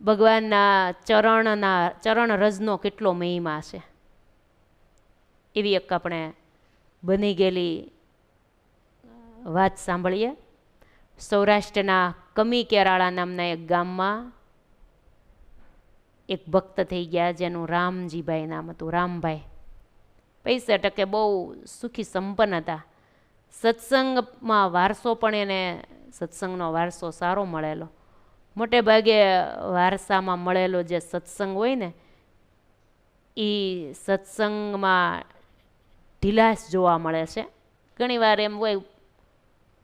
ભગવાનના ચરણના ચરણ રજનો કેટલો મહિમા છે. એવી એક આપણે બની ગયેલી વાત સાંભળીએ. સૌરાષ્ટ્રના કમી કેરાળા નામના એક ગામમાં એક ભક્ત થઈ ગયા, જેનું રામજીભાઈ નામ હતું, રામભાઈ. પૈસા ટકે બહુ સુખી સંપન્ન હતા. સત્સંગમાં વારસો પણ એને, સત્સંગનો વારસો સારો મળેલો. મોટે ભાગે વારસામાં મળેલો જે સત્સંગ હોય ને એ સત્સંગમાં ઢીલાશ જોવા મળે છે. ઘણીવાર એમ હોય,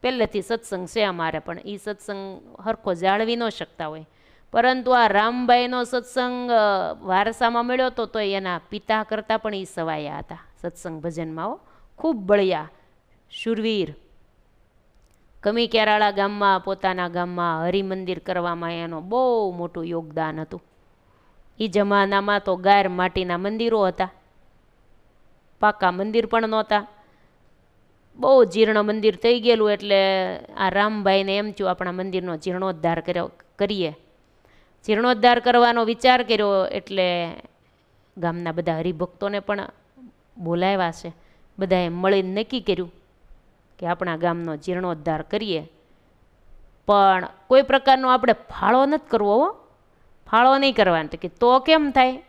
પહેલેથી સત્સંગ છે અમારે, પણ એ સત્સંગ હરખો જાળવી ન શકતા હોય. પરંતુ આ રામભાઈનો સત્સંગ વારસામાં મળ્યો તો તો એના પિતા કરતાં પણ એ સવાયા હતા. સત્સંગ ભજનમાં ખૂબ બળિયા, શુરવીર કમી કેરાળા ગામમાં, પોતાના ગામમાં હરિમંદિર કરવામાં એનો બહુ મોટું યોગદાન હતું. એ જમાનામાં તો ગાર માટીના મંદિરો હતા. પાકા મંદિર પણ નહોતા. બહુ જીર્ણ મંદિર થઈ ગયેલું એટલે આ રામભાઈને એમ થયું, આપણા મંદિરનો જીર્ણોદ્ધાર કર્યો, કરીએ. જીર્ણોદ્ધાર કરવાનો વિચાર કર્યો એટલે ગામના બધા હરિભક્તોને પણ બોલાવ્યા છે. બધાએ મળીને નક્કી કર્યું કે આપણા ગામનો જીર્ણોદ્ધાર કરીએ. પણ કોઈ પ્રકારનો આપણે ફાળો નથી કરવો હો. ફાળો નહીં કરવાનો. તો કે તો કેમ થાય?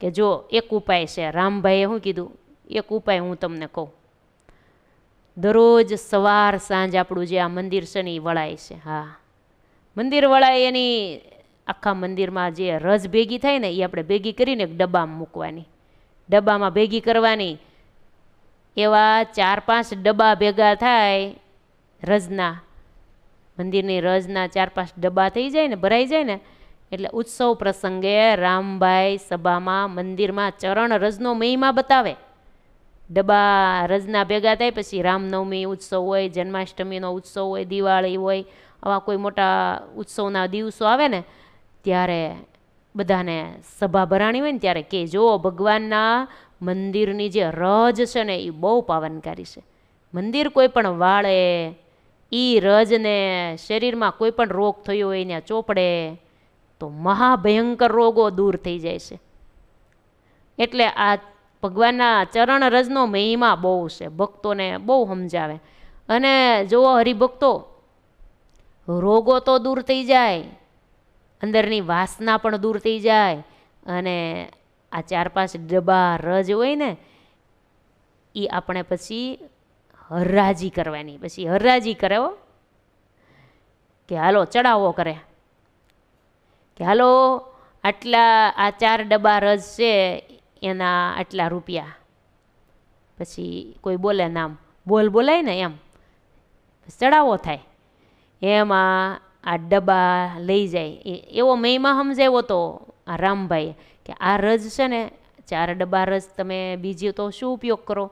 કે જો એક ઉપાય છે, રામભાઈએ શું કીધું? એક ઉપાય હું તમને કહું. દરરોજ સવાર સાંજ આપણું જે આ મંદિર છે ને એ વળાય છે. હા. મંદિર વળાય એની આખા મંદિરમાં જે રજ ભેગી થાય ને એ આપણે ભેગી કરીને એક ડબ્બામાં મૂકવાની. ડબ્બામાં ભેગી કરવાની. એવા ચાર પાંચ ડબ્બા ભેગા થાય રજના, મંદિરની રજના ચાર પાંચ ડબ્બા થઈ જાય ને, ભરાઈ જાય ને, એટલે ઉત્સવ પ્રસંગે રામભાઈ સભામાં મંદિરમાં ચરણ રજનો મહિમા બતાવે. ડબ્બા રજના ભેગા થાય, પછી રામનવમી ઉત્સવ હોય, જન્માષ્ટમીનો ઉત્સવ હોય, દિવાળી હોય, આવા કોઈ મોટા ઉત્સવના દિવસો આવે ને, ત્યારે બધાને સભા ભરાણી હોય ને, ત્યારે કે જો ભગવાનના મંદિરની જે રજ છે ને એ બહુ પાવનકારી છે. મંદિર કોઈ પણ વાળે એ રજને શરીરમાં કોઈ પણ રોગ થયો હોય ને ચોપડે, તો મહાભયંકર રોગો દૂર થઈ જાય છે. એટલે આ ભગવાનના ચરણ રજનો મહિમા બહુ છે, ભક્તોને બહુ સમજાવે. અને જુઓ હરિભક્તો, રોગો તો દૂર થઈ જાય, અંદરની વાસના પણ દૂર થઈ જાય, અને આ ચાર પાંચ ડબ્બા રજ હોય ને એ આપણે પછી હરરાજી કરવાની. પછી હરરાજી કરે હો. કે હાલો ચડાવો કરે. કે હાલો આટલા, આ ચાર ડબ્બા રજ છે, એના આટલા રૂપિયા. પછી કોઈ બોલે નામ બોલ બોલાય ને એમ. ચડાવો થાય. એમાં આ ડબ્બા લઈ જાય. એવો મહિમા સમજાવ્યો તો આ રામભાઈએ કે આ રજ છે ને, ચાર ડબ્બા રજ તમે બીજી તો શું ઉપયોગ કરો?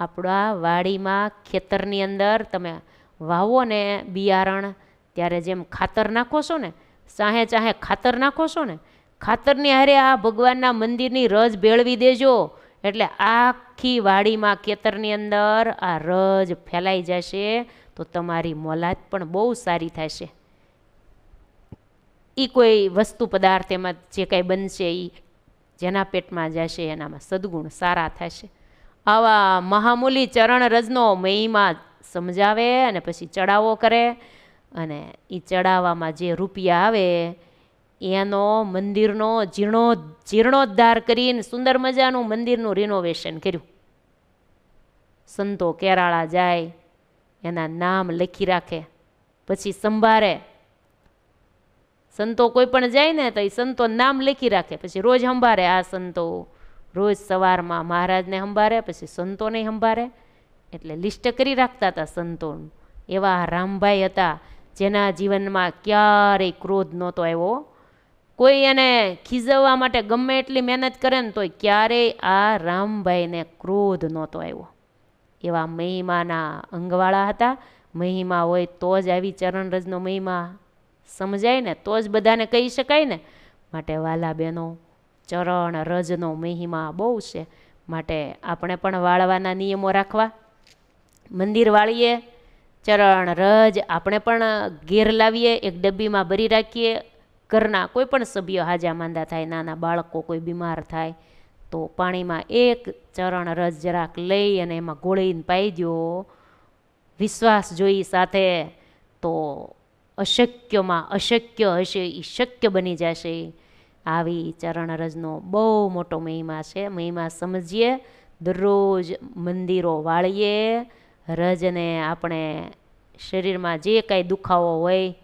આપણા વાડીમાં ખેતરની અંદર તમે વાવો ને બિયારણ, ત્યારે જેમ ખાતર નાખો છો ને ચાહે ચાહે ખાતર નાખો છો ને, ખાતરની હારે આ ભગવાનના મંદિરની રજ ભેળવી દેજો. એટલે આખી વાડીમાં ખેતરની અંદર આ રજ ફેલાઈ જશે, તો તમારી મોલાદ પણ બહુ સારી થશે. એ કોઈ વસ્તુ પદાર્થ એમાં જે કાંઈ બનશે એ જેના પેટમાં જશે, એનામાં સદગુણ સારા થશે. આવા મહામૂલી ચરણ રજનો મહિમા સમજાવે અને પછી ચડાવો કરે અને એ ચડાવવામાં જે રૂપિયા આવે, એનો મંદિરનો જીર્ણો, જીર્ણોદ્ધાર કરીને સુંદર મજાનું મંદિરનું રિનોવેશન કર્યું. સંતો કેરાળા જાય, એના નામ લખી રાખે, પછી સંભારે સંતો કોઈ પણ જાય ને તો એ સંતો નામ લખી રાખે. પછી રોજ સંભારે આ સંતો. રોજ સવારમાં મહારાજને સંભારે, પછી સંતોને સંભારે. એટલે લિસ્ટ કરી રાખતા હતા સંતોનું. એવા રામભાઈ હતા જેના જીવનમાં ક્યારેય ક્રોધ નહોતો આવ્યો. કોઈ એને ખીજવવા માટે ગમે એટલી મહેનત કરે ને તોય ક્યારેય આ રામભાઈને ક્રોધ નહોતો આવ્યો. એવા મહિમાના અંગવાળા હતા. મહિમા હોય તો જ આવી ચરણરજનો મહિમા. સમજાય ને તો જ બધાને કહી શકાય ને માટે વાલા બહેનો ચરણ, રજનો મહિમા બહુ છે. માટે આપણે પણ વાળવાના નિયમો રાખવા. મંદિર વાળીએ, ચરણ, રજ આપણે પણ ઘેર લાવીએ, એક ડબ્બીમાં ભરી રાખીએ. ઘરના કોઈ પણ સભ્ય હાજા માંદા થાય, નાના બાળકો કોઈ બીમાર થાય, તો પાણીમાં એક ચરણ, રજ જરાક લઈ અને એમાં ગોળીને પાઈ દો વિશ્વાસ જોઈ સાથે, તો અશક્યમાં અશક્ય હશે એ શક્ય બની જશે. આવી ચરણરજનો બહુ મોટો મહિમા છે. મહિમા સમજીએ, દરરોજ મંદિરો વાળીએ, રજને આપણે શરીરમાં જે કાંઈ દુખાવો હોય,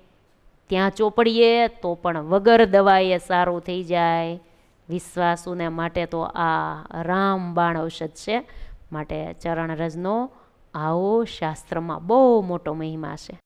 ત્યાં ચોપડીએ, તો પણ વગર દવાએ સારું થઈ જાય. વિશ્વાસુને માટે તો આ રામબાણ ઔષધ છે. માટે ચરણરજનો આવો શાસ્ત્રમાં બહુ મોટો મહિમા છે.